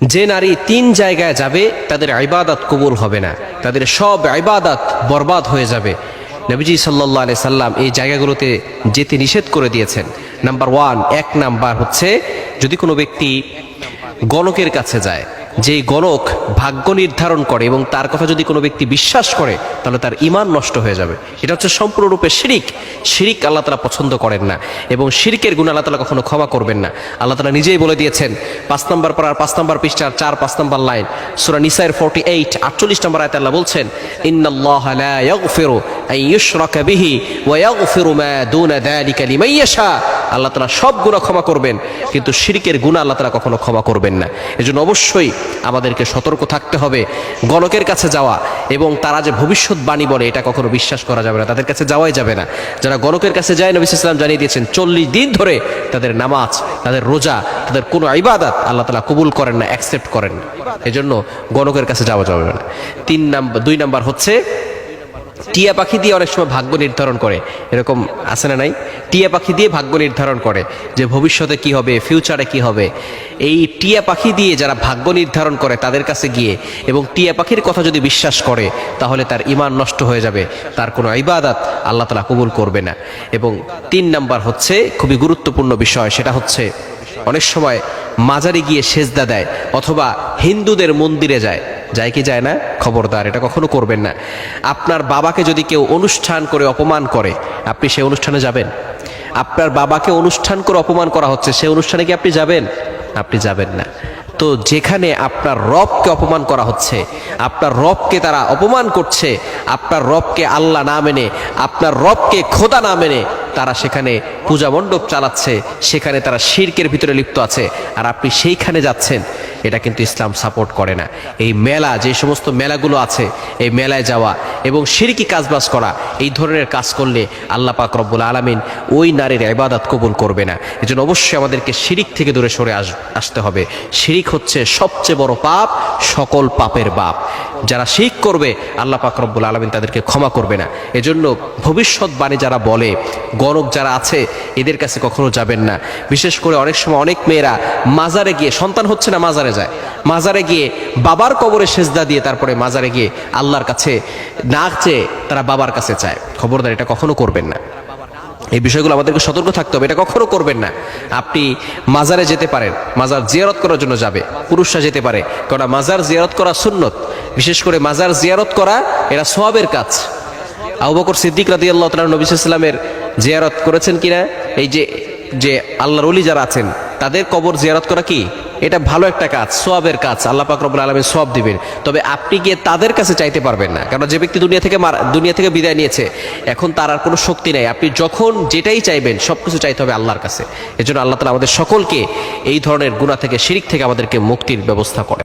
যে নারী তিন জায়গায় যাবে, তাদের আইবাদাত কবুল হবে না। তাদের সব আইবাদাত বরবাদ হয়ে যাবে। নবীজি সাল্লাহ আলি সাল্লাম এই জায়গাগুলোতে যেতে নিষেধ করে দিয়েছেন। নাম্বার ওয়ান এক নাম্বার হচ্ছে, যদি কোনো ব্যক্তি গণকের কাছে যায় যে গণক ভাগ্য নির্ধারণ করে এবং তার কথা যদি কোনো ব্যক্তি বিশ্বাস করে, তাহলে তার ইমান নষ্ট হয়ে যাবে। এটা হচ্ছে সম্পূর্ণরূপে শিরিক। শিরিক আল্লাহ তালা পছন্দ করেন না এবং শিরিকের গুণ আল্লাহ তালা কখনো ক্ষমা করবেন না। আল্লাহ তালা নিজেই বলে দিয়েছেন, পাঁচ নম্বর পড়ার পাঁচ নম্বর পৃষ্ঠার চার, পাঁচ নম্বর লাইন। সুরা নিসাইর ফোর্টি এইট আটচল্লিশ নম্বর আয়তে আল্লাহ বলছেন, ইন্নাল্লাহ লা ইউশরাকা বিহি ওয়া ইয়াগফিরু মা দুনা যালিকা লিমান ইয়াশা। আল্লাহ তালা সব গুনাহ ক্ষমা করবেন, কিন্তু শিরিকের গুনাহ আল্লাহ তালা কখনো ক্ষমা করবেন না। এজন্য অবশ্যই আমাদেরকে সতর্ক থাকতে হবে গণকের কাছে যাওয়া এবং তারা যে ভবিষ্যৎবাণী বলে এটা কখনো বিশ্বাস করা যাবে না, তাদের কাছে যাওয়াই যাবে না। যারা গণকের কাছে যায়, নবী ইসলাম জানিয়ে দিয়েছেন, চল্লিশ দিন ধরে তাদের নামাজ, তাদের রোজা, তাদের কোনো ইবাদত আল্লাহ তালা কবুল করেন না অ্যাকসেপ্ট করেন না। এজন্য গণকের কাছে যাওয়া যাবে না। তিন নাম্বার দুই নাম্বার হচ্ছে টিয়া পাখি দিয়ে অনেক সময় ভাগ্য নির্ধারণ করে। এরকম আছে না নাই? টিয়া পাখি দিয়ে ভাগ্য নির্ধারণ করে যে ভবিষ্যতে কি হবে ফিউচারে কি হবে। এই টিয়া পাখি দিয়ে যারা ভাগ্য নির্ধারণ করে তাদের কাছে গিয়ে এবং টিয়া পাখির কথা যদি বিশ্বাস করে, তাহলে তার ইমান নষ্ট হয়ে যাবে। তার কোনো ইবাদত আল্লাহ তালা কবুল করবে না। এবং তিন নাম্বার হচ্ছে, খুবই গুরুত্বপূর্ণ বিষয়, সেটা হচ্ছে অনেক সময় মাজারে গিয়ে সেজদা দেয় অথবা হিন্দুদের মন্দিরে যায়। যায় কি যায় না? খবরদার, এটা কখনো করবেন না। আপনার বাবাকে যদি কেউ অনুষ্ঠান করে অপমান করে, আপনি সেই অনুষ্ঠানে যাবেন? আপনার বাবাকে অনুষ্ঠান করে অপমান করা হচ্ছে, সেই অনুষ্ঠানে কি আপনি যাবেন? আপনি যাবেন না। তো যেখানে আপনার রবকে অপমান করা হচ্ছে, আপনার রবকে তারা অপমান করছে, আপনার রবকে আল্লাহ না মেনে, আপনার রবকে খোদা না মেনে তারা সেখানে পূজা মণ্ডপ চালাচ্ছে, সেখানে তারা শির্কের ভিতরে লিপ্ত আছে, আর আপনি সেইখানে যাচ্ছেন, এটা কিন্তু ইসলাম সাপোর্ট করে না। এই মেলা, যে সমস্ত মেলাগুলো আছে, এই মেলায় যাওয়া এবং শিরকি কাজবাজ করা, এই ধরনের কাজ করলে আল্লাহ পাক রব্বুল আলমিন ওই নারীর ইবাদত কবুল করবে না। এজন্য অবশ্যই আমাদেরকে শিরিক থেকে দূরে সরে আস, আসতে হবে। শিরিক হচ্ছে সবচেয়ে বড় পাপ, সকল পাপের বাপ। যারা শিখ করবে, আল্লাহ পাক রব্বুল আলমিন তাদেরকে ক্ষমা করবে না। এজন্য ভবিষ্যৎবাণী যারা বলে, গণক যারা আছে, এদের কাছে কখনো যাবেন না। বিশেষ করে অনেক সময় অনেক মেয়েরা মাজারে গিয়ে, সন্তান হচ্ছে না মাজারে যায়। মাজারে গিয়ে বাবার কবরে সেজদা দিয়ে তারপরে মাজারে গিয়ে আল্লাহর কাছে না চেয়ে তারা বাবার কাছে চায়। খবরদার, এটা কখনো করবেন না। এই বিষয়গুলো আমাদেরকে সতর্ক থাকতে হবে, এটা কখনো করবেন না। আপনি মাজারে যেতে পারেন, মাজার জিয়ারত করার জন্য যাবে, পুরুষরা যেতে পারে। কারণ মাজার জিয়ারত করা সুন্নত। বিশেষ করে মাজার জিয়ারত করা, এরা সোয়াবের কাজ। আবু বকর সিদ্দিক রাদি আল্লাহ তালা নবী ইসলামের জিয়ারত করেছেন কিনা? এই যে যে আল্লাহর অলি যারা আছেন, তাদের কবর জিয়ারত করা কি? এটা ভালো একটা কাজ সোয়াবের কাজ। আল্লাহ পাক রব্বুল আলমের সোয়াব দিবেন। তবে আপনি গিয়ে তাদের কাছে চাইতে পারবেন না, কারণ যে ব্যক্তি দুনিয়া থেকে দুনিয়া থেকে বিদায় নিয়েছে, এখন তার আর কোনো শক্তি নেই। আপনি যখন যেটাই চাইবেন সব কিছু চাইতে হবে আল্লাহর কাছে। এজন্য আল্লাহ তালা আমাদের সকলকে এই ধরনের গুণা থেকে, শিরিক থেকে আমাদেরকে মুক্তির ব্যবস্থা করে